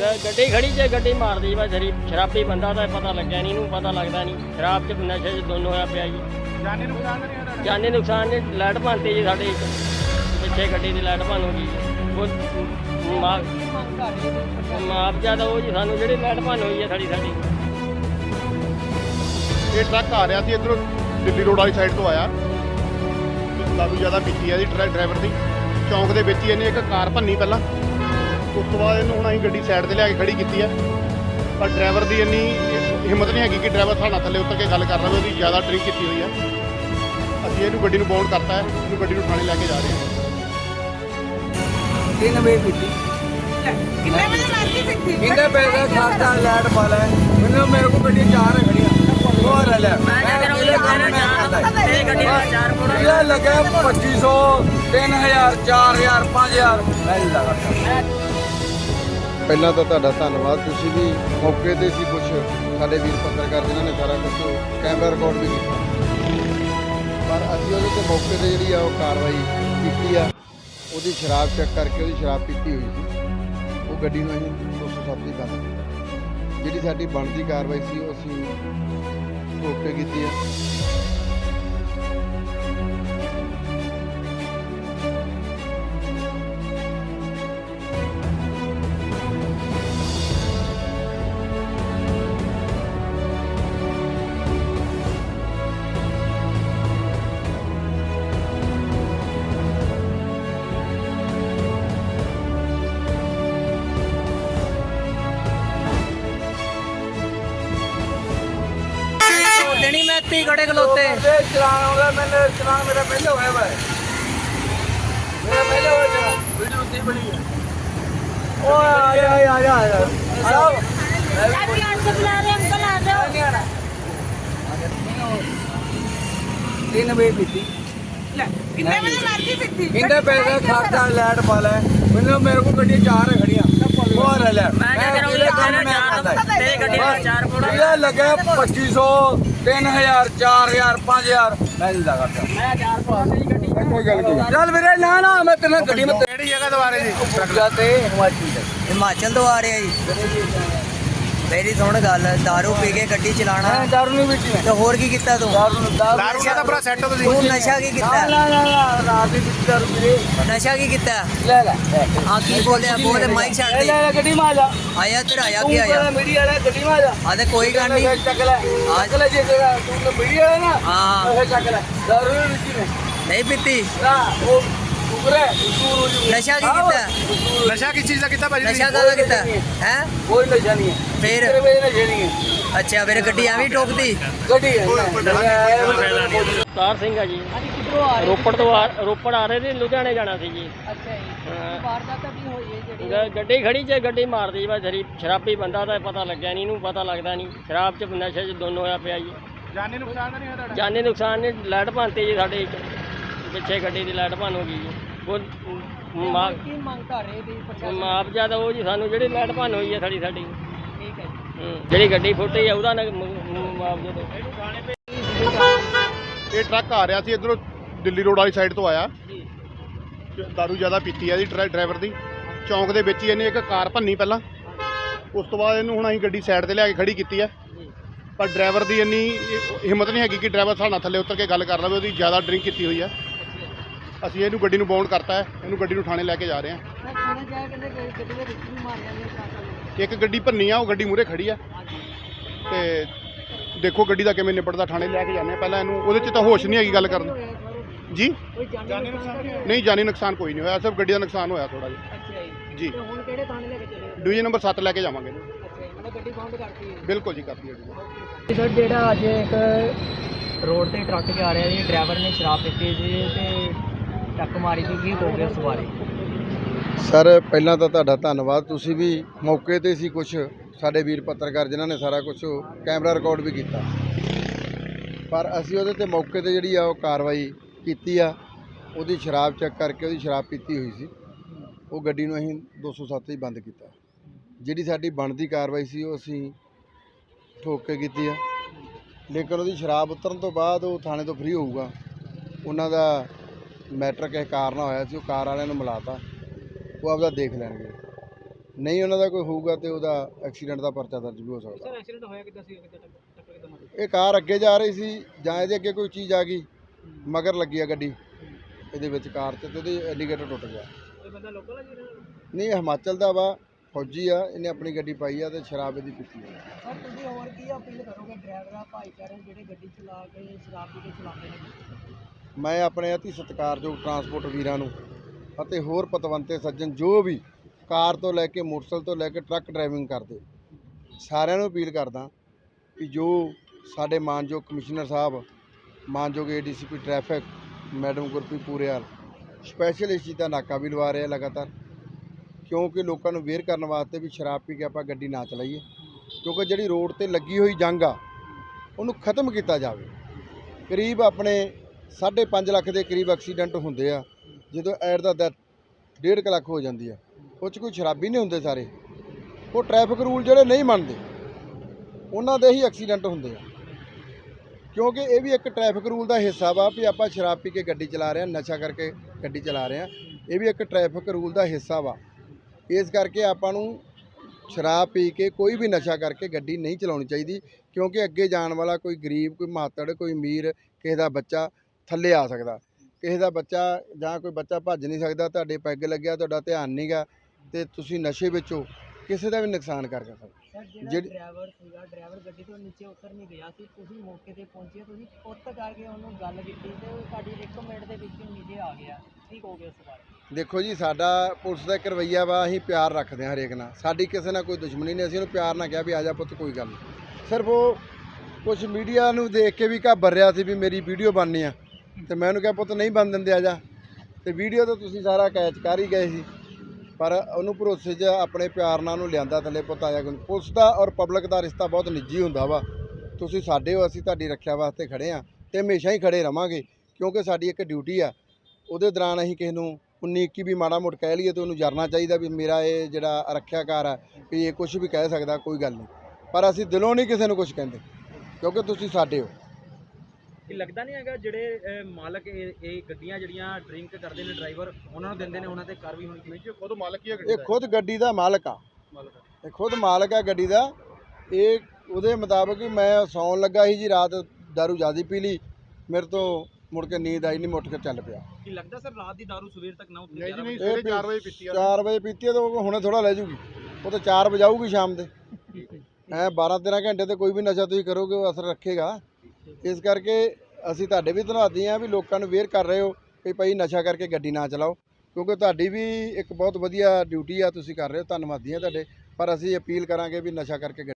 ਗੱਡੀ ਖੜੀ ਜੇ ਗੱਡੀ ਮਾਰਦੀ ਵਾ ਸ਼ਰੀ ਸ਼ਰਾਬੀ ਬੰਦਾ ਤਾਂ ਪਤਾ ਲੱਗਿਆ ਨਹੀਂ ਇਹਨੂੰ ਪਤਾ ਲੱਗਦਾ ਨਹੀਂ ਸ਼ਰਾਬ ਚ ਨਸ਼ੇ ਚ ਦੋਨੋਂ ਹੋਇਆ ਪਿਆ ਜੀ। ਜਾਨੀ ਨੁਕਸਾਨ ਨਹੀਂ ਹੋਇਆ ਜਾਨੀ ਨੁਕਸਾਨ ਨੇ ਲਾਈਟ ਭੰਨਤੀ ਜੀ ਸਾਡੇ। ਪਿੱਛੇ ਗੱਡੀ ਦੀ ਲਾਈਟ ਭੰਨ ਹੋ ਗਈ। ਉਹ ਮਾ- ਮੁਆਵਜ਼ਾ ਤਾਂ ਉਹ ਜੀ ਸਾਨੂੰ ਜਿਹੜੀ ਲਾਈਟ ਭੰਨ ਹੋਈ ਹੈ ਸਾਡੀ ਸਾਡੀ। ਇਹ ਟਰੱਕ ਆ ਰਿਹਾ ਸੀ ਇਧਰੋਂ ਦਿੱਲੀ ਰੋਡ ਵਾਲੀ ਸਾਈਡ ਤੋਂ ਆਇਆ। ਦਾਰੂ ਜ਼ਿਆਦਾ ਪੀਤੀ ਹੈ ਇਹਦੀ ਟਰੱਕ ਡਰਾਈਵਰ ਦੀ। ਚੌਂਕ ਦੇ ਵਿੱਚ ਹੀ ਇਹਨੇ ਇੱਕ ਕਾਰ ਭੰਨੀ ਪਹਿਲਾਂ। ਉਸ ਤੋਂ ਬਾਅਦ ਇਹਨੂੰ ਹੁਣ ਅਸੀਂ ਗੱਡੀ ਸਾਈਡ ਤੇ ਲਿਆ ਕੇ ਖੜੀ ਕੀਤੀ ਹੈ ਪਰ ਡਰਾਈਵਰ ਦੀ ਇੰਨੀ ਹਿੰਮਤ ਨਹੀਂ ਹੈਗੀ ਕਿ ਡਰਾਈਵਰ ਸਾਡੇ ਨਾਲ ਥੱਲੇ ਉਤਰ ਕੇ ਗੱਲ ਕਰ ਲਵੇ ਉਹਦੀ ਜ਼ਿਆਦਾ ਡਰਿੰਕ ਕੀਤੀ ਹੋਈ ਹੈ ਅਸੀਂ ਇਹਨੂੰ ਗੱਡੀ ਨੂੰ ਬਾਉਂਡ ਕਰਤਾ ਹੈ ਇਹਨੂੰ ਗੱਡੀ ਨੂੰ ਥਾਣੇ ਲੈ ਕੇ ਜਾ ਰਹੇ ਹਾਂ। ਤਿੰਨ ਵਜੇ ਪੀਤੀ ਕਿੰਨੇ ਵਜੇ ਮਾਰਦੀ ਫਿੱਟੀ ਕਿੰਨੇ ਪੈਸੇ ਖਾਤਾ ਲੈਟ ਪਾ ਲੈ? ਮੈਨੂੰ ਮੇਰੇ ਕੋ ਗੱਡੀ ਚਾਰ ਹੈ ਖੜੀਆਂ ਹੋਰ ਲੈ। ਮੈਂ ਇਹ ਗੱਡੀ ਦਾ ਚਾਰ ਫੁੱਟ। ਇਹ ਲੱਗਾ 2500 3000 4000 5000 ਮੈਂ ਲਗਾ ਪਹਿਲਾਂ ਤਾਂ ਤੁਹਾਡਾ ਧੰਨਵਾਦ। ਤੁਸੀਂ ਵੀ ਮੌਕੇ ਤੇ ਸੀ ਕੁਝ ਸਾਡੇ ਵੀਰ ਪੱਤਰਕਾਰ ਜਿਨ੍ਹਾਂ ਨੇ ਸਾਰਾ ਕੁਝ ਕੈਮਰਾ ਰਿਕਾਰਡ ਵੀ ਕੀਤਾ। ਪਰ ਅਸੀਂ ਉਹਦੇ ਤੇ ਮੌਕੇ ਤੇ ਜਿਹੜੀ ਆ ਉਹ ਕਾਰਵਾਈ ਕੀਤੀ ਆ। ਉਹਦੀ ਸ਼ਰਾਬ ਚੈੱਕ ਕਰਕੇ ਉਹਦੀ ਸ਼ਰਾਬ ਪੀਤੀ ਹੋਈ ਸੀ। ਉਹ ਗੱਡੀ ਨੂੰ ਅਸੀਂ 207 ਦੀ ਬੰਦ ਕੀਤੀ। ਜਿਹੜੀ ਸਾਡੀ ਬਣਦੀ ਕਾਰਵਾਈ ਸੀ ਉਹ ਅਸੀਂ ਰੋਕ ਕੇ ਕੀਤੀ ਆ। ਅਸੀਂ ਖੜੇ ਖਲੋਤੇ। ਚਲਾਣ ਆਉਂਦਾ ਮੈਨੂੰ ਚਲਾਣ ਮੇਰਾ ਪਹਿਲੇ ਹੋਇਆ ਵਾ। ਤਿੰਨ ਪੀਤੀ। ਕਿੰਨੇ ਵਜੇ ਮਰਜ਼ੀ ਖਾਤਾ ਲੈਟ ਪਾ ਲੈ। ਮੈਨੂੰ ਮੇਰੇ ਕੋਲ ਗੱਡੀ ਚਾਰ ਖੜੀਆਂ। ਹੋਰ ਲੈ ਮੈਂ ਕਿਹਾ ਕਰੂੰਗਾ ਤੇਰੇ ਗੱਡੀ ਚਾਰ ਪੋੜਾ। ਲੱਗਿਆ 2500 3000 4000 5000 ਮੈਂ ਨਹੀਂ ਮੈਂ ਦੀ ਗੱਡੀ ਕੋਈ ਗੱਲ ਨਹੀਂ। ਚੱਲ ਵੀਰੇ ਨਾ ਨਾ ਮੈਂ ਤੇਰੇ ਨਾਲ ਗੱਡੀ ਮੈਂ ਕਿਹੜੀ ਜਗ੍ਹਾ ਰਹੇ ਜੀ? ਟਰੱਕਾ ਤੇ ਹਿਮਾਚਲ ਹਿਮਾਚਲ ਤੋਂ ਆ ਰਿਹਾ ਜੀ। ਮੇਰੀ ਸੁਣ ਗੱਲ दारू ਪੀ ਕੇ ਗੱਡੀ ਚਲਾਣਾ ਮੈਂ ਦਾਰੂ ਨਹੀਂ ਪੀਤੀ ਮੈਂ। ਤੇ ਹੋਰ ਕੀ ਕੀਤਾ ਤੂੰ? ਦਾਰੂ ਦਾਰੂ ਦਾ ਤਾਂ ਪੂਰਾ ਸੈੱਟ ਹੋ ਤੁਸੀਂ। ਤੂੰ ਨਸ਼ਾ ਕੀ ਨਾ ਕੀਤਾ ਨਾ ਨਾ ਨਾ, ਰਾਤ ਦੀ ਪੀਤੀ ਦਾਰੂ ਵੀਰੇ ਨਸ਼ਾ ਕੀ ਕੀਤਾ? ਲੈ ਲੈ ਹਾਂ ਕੀ ਬੋਲਿਆ? ਬੋਲੇ ਮਾਈਕ ਛੱਡ ਲੈ ਦੇ। ਲੈ ਗੱਡੀ ਮਾ ਜਾ। ਆਇਆ ਤੇਰਾ ਆਇਆ ਤੂੰ ਕੀ ਆਇਆ? ਕਹਿੰਦਾ ਮੀਡੀਆ ਵਾਲਾ ਗੱਡੀ ਮਾ ਜਾ। ਆ ਤੇ ਕੋਈ ਗੱਲ ਨਹੀਂ। ਚੱਕ ਲੈ ਚੱਕ ਲੈ ਜੇ ਤੇਰਾ ਤੂੰ ਤਾਂ ਮੀਡੀਆ ਵਾਲਾ ਨਾ ਹਾਂ। ਉਹ ਚੱਕ ਲੈ। ਦਾਰੂ ਨਹੀਂ ਪੀਤੀ ਮੈਂ। ਨਹੀਂ ਪੀਤੀ? ਨਾ ਉਹ ਨਸ਼ਾ ਕੀ ਕੀਤਾ? ਨਸ਼ਾ ਕੀ ਚੀਜ਼ ਦਾ ਕੀਤਾ ਭਾਜੀ ਨਸ਼ਾ ਕਾਹਦਾ ਕੀਤਾ? ਹੈ? ਕੋਈ ਨਸ਼ਾ ਨਹੀਂ ਹੈ। ਫਿਰ? ਮੇਰੇ ਨਸ਼ੇ ਨਹੀਂ ਹੈ। ਅੱਛਾ ਫਿਰ ਗੱਡੀ ਐਵੇਂ ਠੋਕਦੀ ਗੱਡੀ ਤਾਰ ਸਿੰਘ ਆ ਜੀ। ਰੋਪੜ ਤੋਂ ਰੋਪੜ ਆ ਰਹੇ ਸੀ ਲੁਧਿਆਣੇ ਜਾਣਾ ਸੀ ਜੀ। ਅੱਛਾ ਜੀ। ਗੱਡੀ ਖੜੀ ਚ ਗੱਡੀ ਮਾਰਦੀ ਬਸ ਸ਼ਰਾਬੀ ਬੰਦਾ ਤਾਂ ਪਤਾ ਲੱਗਿਆ ਨਹੀਂ ਇਹਨੂੰ ਪਤਾ ਲੱਗਦਾ ਨਹੀਂ। ਸ਼ਰਾਬ ਚ ਨਸ਼ੇ ਚ ਦੋਨੋਂ ਹੋਇਆ ਪਿਆ ਜੀ। ਜਾਨੀ ਨੁਕਸਾਨ ਨਹੀਂ ਹੋਇਆ ਤੁਹਾਡਾ? ਨੁਕਸਾਨ ਨਹੀਂ ਲਾਈਟ ਭੰਨਤੀ ਜੀ ਸਾਡੇ ਪਿੱਛੇ ਗੱਡੀ ਦੀ ਲਾਈਟ ਭੰਨ ਹੋ ਗਈ ਜੀ। ਮੁਆਵਜ਼ਾ ਤਾਂ? ਉਹ ਜੀ ਸਾਨੂੰ ਜਿਹੜੀ ਲੈਟ ਭੰਨ ਹੋਈ ਹੈ ਸਾਡੀ ਸਾਡੀ। ਠੀਕ ਹੈ ਜੀ। ਹੂੰ, ਜਿਹੜੀ ਗੱਡੀ ਫੁੱਟੀ ਹੈ ਉਹਦਾ ਮੁਆਵਜ਼ਾ ਦਿਓ ਇਹ ਟਰੱਕ ਆ ਰਿਹਾ ਸੀ ਇਧਰੋਂ ਦਿੱਲੀ ਰੋਡ ਵਾਲੀ ਸਾਈਡ ਤੋਂ ਆਇਆ। ਜੀ। ਦਾਰੂ ਜ਼ਿਆਦਾ ਪੀਤੀ ਆ ਦੀ ਡਰਾਈਵਰ ਦੀ। ਚੌਂਕ ਦੇ ਵਿੱਚ ਹੀ ਇਹਨੇ ਇੱਕ ਕਾਰ ਭੰਨੀ ਪਹਿਲਾਂ। ਉਸ ਤੋਂ ਬਾਅਦ ਇਹਨੂੰ ਹੁਣ ਅਸੀਂ ਗੱਡੀ ਸਾਈਡ ਤੇ ਲਿਆ ਕੇ ਖੜੀ ਕੀਤੀ ਆ ਪਰ ਡਰਾਈਵਰ ਦੀ ਇੰਨੀ ਹਿੰਮਤ ਨਹੀਂ ਹੈਗੀ ਕਿ ਡਰਾਈਵਰ ਸਾਡੇ ਨਾਲ ਥੱਲੇ ਉਤਰ ਕੇ ਗੱਲ ਕਰ ਲਵੇ ਉਹਦੀ ਜ਼ਿਆਦਾ ਡਰਿੰਕ ਕੀਤੀ ਹੋਈ ਆ ਅਸੀਂ ਇਹਨੂੰ ਗੱਡੀ ਨੂੰ ਬਾਉਂਡ ਕਰਤਾ ਹੈ ਇਹਨੂੰ ਗੱਡੀ ਨੂੰ ਥਾਣੇ ਲੈ ਕੇ ਜਾ ਰਹੇ ਹਾਂ। ਇੱਕ ਗੱਡੀ ਭੰਨੀ ਆ ਉਹ ਗੱਡੀ ਮੂਰੇ ਖੜੀ ਆ। ਤੇ ਦੇਖੋ ਗੱਡੀ ਦਾ ਕਿਵੇਂ ਨਿਪਟਦਾ ਥਾਣੇ ਲੈ ਕੇ ਜਾਂਦੇ ਆ। ਪਹਿਲਾਂ ਇਹਨੂੰ ਉਹਦੇ 'ਚ ਤਾਂ ਹੋਸ਼ ਨਹੀਂ ਹੈਗੀ ਗੱਲ ਕਰਨ ਦੀ। ਜੀ? ਨਹੀਂ ਹੋਇਆ? ਜਾਨੀ ਨੁਕਸਾਨ ਕੋਈ ਨਹੀਂ ਹੋਇਆ ਸਿਰਫ ਗੱਡੀ ਦਾ ਨੁਕਸਾਨ ਹੋਇਆ ਥੋੜਾ ਜਿਹਾ। ਜੀ। ਹੁਣ ਕਿਹੜੇ ਥਾਣੇ ਲੈ ਕੇ ਚਲੇ ਡਿਵੀਜ਼ਨ ਨੰਬਰ 7 ਲੈ ਕੇ ਜਾਵਾਂਗੇ। ਜੀ ਗੱਡੀ ਬਾਉਂਡ ਕਰਤੀ ਬਿਲਕੁਲ ਜੀ ਕਰਦੀ ਹੈ ਜੀ। ਜਿਹੜਾ ਅੱਜ ਇੱਕ ਰੋਡ ਤੇ ਟਰੱਕ ਆ ਰਿਹਾ ਸੀ ਡਰਾਈਵਰ ਨੇ ਸ਼ਰਾਬ ਪੀਤੀ ਜੀ ਤੇ ਟੱਕ ਮਾਰੀ ਸੀ, ਕੀ ਹੋ ਗਿਆ ਸਵਾਰੀ ਸਰ, ਪਹਿਲਾਂ ਤਾਂ ਤੁਹਾਡਾ ਧੰਨਵਾਦ। ਤੁਸੀਂ ਵੀ ਮੌਕੇ ਤੇ ਸੀ ਕੁਝ ਸਾਡੇ ਵੀਰ ਪੱਤਰਕਾਰ ਜਿਨ੍ਹਾਂ ਨੇ ਸਾਰਾ ਕੁਝ ਕੈਮਰਾ ਰਿਕਾਰਡ ਵੀ ਕੀਤਾ। ਪਰ ਅਸੀਂ ਉਹਦੇ ਤੇ ਮੌਕੇ ਤੇ ਜਿਹੜੀ ਆ ਉਹ ਕਾਰਵਾਈ ਕੀਤੀ ਆ। ਉਹਦੀ ਸ਼ਰਾਬ ਚੈੱਕ ਕਰਕੇ ਉਹਦੀ ਸ਼ਰਾਬ ਪੀਤੀ ਹੋਈ ਸੀ। ਉਹ ਗੱਡੀ ਨੂੰ ਅਸੀਂ 207 ਹੀ ਬੰਦ ਕੀਤਾ। ਜਿਹੜੀ ਸਾਡੀ ਬਣਦੀ ਕਾਰਵਾਈ ਸੀ, ਉਹ ਅਸੀਂ ਠੋਕ ਕੇ ਕੀਤੀ ਆ। ਲੇਕਿਨ ਉਹਦੀ ਸ਼ਰਾਬ ਉਤਰਨ ਤੋਂ ਬਾਅਦ ਉਹ ਥਾਣੇ ਤੋਂ ਫ੍ਰੀ ਹੋਊਗਾ। ਉਹਨਾਂ ਦਾ ਮੈਟਰ ਕਿਸੇ ਕਾਰ ਨਾਲ ਹੋਇਆ ਸੀ ਉਹ ਕਾਰ ਵਾਲਿਆਂ ਨੂੰ ਮਿਲਾਤਾ। ਉਹ ਆਪਦਾ ਦੇਖ ਲੈਣਗੇ। ਨਹੀਂ ਉਹਨਾਂ ਦਾ ਕੋਈ ਹੋਊਗਾ ਤੇ ਉਹਦਾ ਐਕਸੀਡੈਂਟ ਦਾ ਪਰਚਾ ਦਰਜ ਵੀ ਹੋ ਸਕਦਾ। ਸਰ ਐਕਸੀਡੈਂਟ ਹੋਇਆ ਕਿੱਦਾਂ ਸੀ? ਕਿੱਦਾਂ ਟੱਕਰ ਕਿੱਦਾਂ ਮਾਰੀ ਇਹ ਕਾਰ ਅੱਗੇ ਜਾ ਰਹੀ ਸੀ ਜਾਂ ਇਹਦੇ ਅੱਗੇ ਕੋਈ ਚੀਜ਼ ਆ ਗਈ ਮਗਰ ਲੱਗੀ ਆ ਗੱਡੀ। ਇਹਦੇ ਵਿੱਚ ਕਾਰ 'ਚ ਤੇ ਉਹਦੇ ਇੰਡੀਕੇਟਰ ਟੁੱਟ ਗਿਆ। ਇਹ ਬੰਦਾ ਲੋਕਲ ਹੈ ਜੀ ਨਹੀਂ ਇਹ ਹਿਮਾਚਲ ਦਾ ਵਾ ਫੌਜੀ ਆ ਇਹਨੇ ਆਪਣੀ ਗੱਡੀ ਪਾਈ ਆ ਤੇ ਸ਼ਰਾਬ ਇਹਦੀ ਪੀਤੀ ਆ। ਸਰ ਤੁਸੀਂ ਹੋਰ ਕੀ ਅਪੀਲ ਕਰੋਗੇ? ਡਰਾਈਵਰਾਂ ਭਾਈਚਾਰੇ ਨੂੰ ਜਿਹੜੇ ਗੱਡੀ ਚਲਾ ਕੇ ਸ਼ਰਾਬ ਪੀ ਕੇ ਚਲਾਉਂਦੇ ਨੇ? ਮੈਂ ਆਪਣੇ ਅਤੀ ਸਤਿਕਾਰਯੋਗ ਟਰਾਂਸਪੋਰਟ ਵੀਰਾਂ ਨੂੰ ਅਤੇ ਹੋਰ ਪਤਵੰਤੇ ਸੱਜਣ ਜੋ ਵੀ ਕਾਰ ਤੋਂ ਲੈ ਕੇ ਮੋਟਰਸਾਈਕਲ ਤੋਂ ਲੈ ਕੇ ਟਰੱਕ ਡਰਾਈਵਿੰਗ ਕਰਦੇ, ਸਾਰਿਆਂ ਨੂੰ ਅਪੀਲ ਕਰਦਾ ਕਿ ਜੋ ਸਾਡੇ ਮਾਨਯੋਗ ਕਮਿਸ਼ਨਰ ਸਾਹਿਬ, ਮਾਨਯੋਗ ADCP traffic madam Gurpreet Puriyal special ਇਸ ਚੀਜ਼ ਦਾ ਨਾਕਾ ਵੀ ਲਵਾ ਰਹੇ ਆ ਲਗਾਤਾਰ, ਕਿਉਂਕਿ ਲੋਕਾਂ ਨੂੰ ਵੇਅਰ ਕਰਨ ਵਾਸਤੇ ਵੀ ਸ਼ਰਾਬ ਪੀ ਕੇ ਆਪਾਂ ਗੱਡੀ ਨਾ ਚਲਾਈਏ, ਕਿਉਂਕਿ ਜਿਹੜੀ ਰੋਡ ਤੇ ਲੱਗੀ ਹੋਈ ਜੰਗ ਆ, ਉਹਨੂੰ ਖਤਮ ਕੀਤਾ ਜਾਵੇ। ਕਰੀਬ ਆਪਣੇ 5.5 ਲੱਖ ਦੇ ਕਰੀਬ ਐਕਸੀਡੈਂਟ ਹੁੰਦੇ ਆ। ਜਦੋਂ ਐਟ ਦਾ ਡੈਥ ਡੇਢ ਕੁ ਲੱਖ ਹੋ ਜਾਂਦੀ ਆ। ਉਹ 'ਚ ਕੋਈ ਸ਼ਰਾਬੀ ਨਹੀਂ ਹੁੰਦੇ ਸਾਰੇ। ਉਹ ਟ੍ਰੈਫਿਕ ਰੂਲ ਜਿਹੜੇ ਨਹੀਂ ਮੰਨਦੇ, ਉਹਨਾਂ ਦੇ ਹੀ ਐਕਸੀਡੈਂਟ ਹੁੰਦੇ ਆ। ਕਿਉਂਕਿ ਇਹ ਵੀ ਇੱਕ ਟ੍ਰੈਫਿਕ ਰੂਲ ਦਾ ਹਿੱਸਾ ਵਾ ਵੀ ਆਪਾਂ ਸ਼ਰਾਬ ਪੀ ਕੇ ਗੱਡੀ ਚਲਾ ਰਹੇ ਹਾਂ ਨਸ਼ਾ ਕਰਕੇ ਗੱਡੀ ਚਲਾ ਰਹੇ ਹਾਂ ਇਹ ਵੀ ਇੱਕ ਟ੍ਰੈਫਿਕ ਰੂਲ ਦਾ ਹਿੱਸਾ ਵਾ। ਇਸ ਕਰਕੇ ਆਪਾਂ ਨੂੰ ਸ਼ਰਾਬ ਪੀ ਕੇ ਕੋਈ ਵੀ ਨਸ਼ਾ ਕਰਕੇ ਗੱਡੀ ਨਹੀਂ ਚਲਾਉਣੀ ਚਾਹੀਦੀ। ਕਿਉਂਕਿ ਅੱਗੇ ਜਾਣ ਵਾਲਾ ਕੋਈ ਗਰੀਬ, ਕੋਈ ਮਾਤੜ, ਕੋਈ ਅਮੀਰ, ਕਿਸੇ ਦਾ ਬੱਚਾ ਥੱਲੇ ਆ ਸਕਦਾ। ਕਿਸੇ ਦਾ ਬੱਚਾ ਜਾਂ ਕੋਈ ਬੱਚਾ ਭੱਜ ਨਹੀਂ ਸਕਦਾ ਤੁਹਾਡੇ ਪੈਗ ਲੱਗਿਆ ਤੁਹਾਡਾ ਧਿਆਨ ਨਹੀਂਗਾ ਤੇ ਤੁਸੀਂ ਨਸ਼ੇ ਵਿੱਚੋਂ ਕਿਸੇ ਦਾ ਵੀ ਨੁਕਸਾਨ ਕਰ ਸਕਦੇ। ਸਰ ਜਿਹੜਾ ਡਰਾਈਵਰ ਸੀਗਾ ਡਰਾਈਵਰ ਗੱਡੀ ਤੋਂ ਨੀਚੇ ਉਤਰ ਨਹੀਂ ਗਿਆ ਸੀ ਤੁਸੀਂ ਮੌਕੇ ਤੇ ਪਹੁੰਚੇ ਤੁਸੀਂ ਪੁੱਤ ਕਰਕੇ ਉਹਨੂੰ ਗੱਲ ਕੀਤੀ ਤੇ ਸਾਡੀ ਇੱਕ ਮਿੰਟ ਦੇ ਵਿੱਚ ਹੀ ਨੀਚੇ ਆ ਗਿਆ। ਕੀ ਕਹੋਗੇ ਉਸ ਬਾਰੇ ਦੇਖੋ ਜੀ ਸਾਡਾ ਪੁਲਿਸ ਦਾ ਇੱਕ ਰਵੱਈਆ ਵਾ ਅਸੀਂ ਪਿਆਰ ਰੱਖਦੇ ਹਾਂ ਹਰੇਕ ਨਾਲ। ਸਾਡੀ ਕਿਸੇ ਨਾਲ ਕੋਈ ਦੁਸ਼ਮਣੀ ਨਹੀਂ ਅਸੀਂ ਉਹਨੂੰ ਪਿਆਰ ਨਾਲ ਕਿਹਾ ਵੀ ਆ ਜਾ ਪੁੱਤ ਕੋਈ ਗੱਲ ਸਿਰਫ ਉਹ ਕੁਝ ਮੀਡੀਆ ਨੂੰ ਦੇਖ ਕੇ ਵੀ ਘਾਬਰ ਰਿਹਾ ਸੀ ਵੀ ਮੇਰੀ ਵੀਡੀਓ ਬਣਨੀ ਆ। ਤੇ ਮੈਂ ਉਹਨੂੰ ਕਿਹਾ, ਪੁੱਤ ਨਹੀਂ ਬਣ ਦਿੰਦੇ, ਆ ਜਾ। ਤੇ ਵੀਡੀਓ ਤਾਂ ਤੁਸੀਂ ਸਾਰਾ ਕੈਚ ਕਰ ਹੀ ਗਏ ਸੀ। ਪਰ ਉਹਨੂੰ ਭਰੋਸੇ 'ਚ ਆਪਣੇ ਪਿਆਰ ਨਾਲ ਉਹਨੂੰ ਲਿਆਂਦਾ ਥੱਲੇ ਪੁੱਤ ਆਇਆ ਕੋਈ ਪੁਲਿਸ ਦਾ ਔਰ ਪਬਲਿਕ ਦਾ ਰਿਸ਼ਤਾ ਬਹੁਤ ਨਿੱਜੀ ਹੁੰਦਾ ਵਾ। ਤੁਸੀਂ ਸਾਡੇ ਹੋ, ਅਸੀਂ ਤੁਹਾਡੀ ਰੱਖਿਆ ਵਾਸਤੇ ਖੜੇ ਆ ਤੇ ਹਮੇਸ਼ਾ ਹੀ ਖੜੇ ਰਵਾਂਗੇ, ਕਿਉਂਕਿ ਸਾਡੀ ਇੱਕ ਡਿਊਟੀ ਆ। ਉਹਦੇ ਦੌਰਾਨ ਅਸੀਂ ਕਿਸੇ ਨੂੰ 19 21 ਵੀ ਮਾੜਾ ਮੋਟ ਕਹਿ ਲਈਏ ਤੇ ਉਹਨੂੰ ਜਰਨਾ ਚਾਹੀਦਾ ਵੀ ਮੇਰਾ ਇਹ ਜਿਹੜਾ ਰੱਖਿਆਕਾਰ ਆ, ਵੀ ਇਹ ਕੁਝ ਵੀ ਕਹਿ ਸਕਦਾ, ਕੋਈ ਗੱਲ ਨਹੀਂ। ਪਰ ਅਸੀਂ ਦਿਲੋਂ ਨਹੀਂ ਕਿਸੇ ਨੂੰ ਕੁਝ ਕਹਿੰਦੇ, ਕਿਉਂਕਿ ਤੁਸੀਂ ਸਾਡੇ ਹੋ। ਇਹ ਲੱਗਦਾ ਨਹੀਂ ਹੈਗਾ ਜਿਹੜੇ ਅਹ, ਮਾਲਕ ਇਹ ਇਹ ਗੱਡੀਆਂ ਜਿਹੜੀਆਂ ਡਰਿੰਕ ਕਰਦੇ ਨੇ ਡਰਾਈਵਰ ਉਹਨਾਂ ਨੂੰ ਦਿੰਦੇ ਨੇ ਉਹਨਾਂ ਤੇ ਕਾਰਵਾਈ ਹੋਣੀ ਚਾਹੀਦੀ ਖੁਦ ਮਾਲਕ ਹੀ ਗੱਡੀ ਇਹ ਖੁਦ ਗੱਡੀ ਦਾ ਮਾਲਕ ਆ। ਇਹ ਖੁਦ ਮਾਲਕ ਆ ਗੱਡੀ ਦਾ। ਇਹ ਉਹਦੇ ਮੁਤਾਬਕ ਹੀ ਮੈਂ ਸੌਣ ਲੱਗਾ ਸੀ ਜੀ ਰਾਤ ਦਾਰੂ ਜ਼ਿਆਦਾ ਪੀ ਲਈ। ਮੇਰੇ ਤੋਂ ਮੁੜ ਕੇ ਨੀਂਦ ਆਈ ਨਹੀਂ ਮੁੱਠ ਕੇ ਚੱਲ ਪਿਆ। ਕੀ ਲੱਗਦਾ ਸਰ ਰਾਤ ਦੀ ਦਾਰੂ ਸਵੇਰ ਤੱਕ ਨਾ ਉੱਤੇ ਨਹੀਂ ਜੀ ਨਹੀਂ ਸਵੇਰੇ 4 ਵਜੇ ਪੀਤੀ ਆ। 4 ਵਜੇ ਪੀਤੀ ਆ ਤਾਂ ਉਹ ਹੁਣੇ ਥੋੜਾ ਲੈ ਜੂਗੀ। ਉਹ ਤਾਂ 4 ਵਜਾਊਗੀ ਸ਼ਾਮ ਦੇ। ਐ 12 13 ਘੰਟੇ ਤੇ ਕੋਈ ਵੀ ਨਸ਼ਾ ਤੁਸੀਂ ਕਰੋਗੇ ਉਹ ਅਸਰ ਰੱਖੇਗਾ। ਇਸ ਕਰਕੇ ਅਸੀਂ ਤੁਹਾਡੇ ਵੀ ਧੰਨਵਾਦੀ ਆ ਵੀ ਲੋਕਾਂ ਨੂੰ ਵੇਅਰ ਕਰ ਰਹੇ ਹੋ ਵੀ ਭਾਈ ਨਸ਼ਾ ਕਰਕੇ ਗੱਡੀ ਨਾ ਚਲਾਓ, ਕਿਉਂਕਿ ਤੁਹਾਡੀ ਵੀ ਇੱਕ ਬਹੁਤ ਵਧੀਆ ਡਿਊਟੀ ਆ ਤੁਸੀਂ ਕਰ ਰਹੇ ਹੋ, ਧੰਨਵਾਦੀ ਆ ਤੁਹਾਡੇ, ਪਰ ਅਸੀਂ ਅਪੀਲ ਕਰਾਂਗੇ ਵੀ ਨਸ਼ਾ ਕਰਕੇ ਗੱਡੀ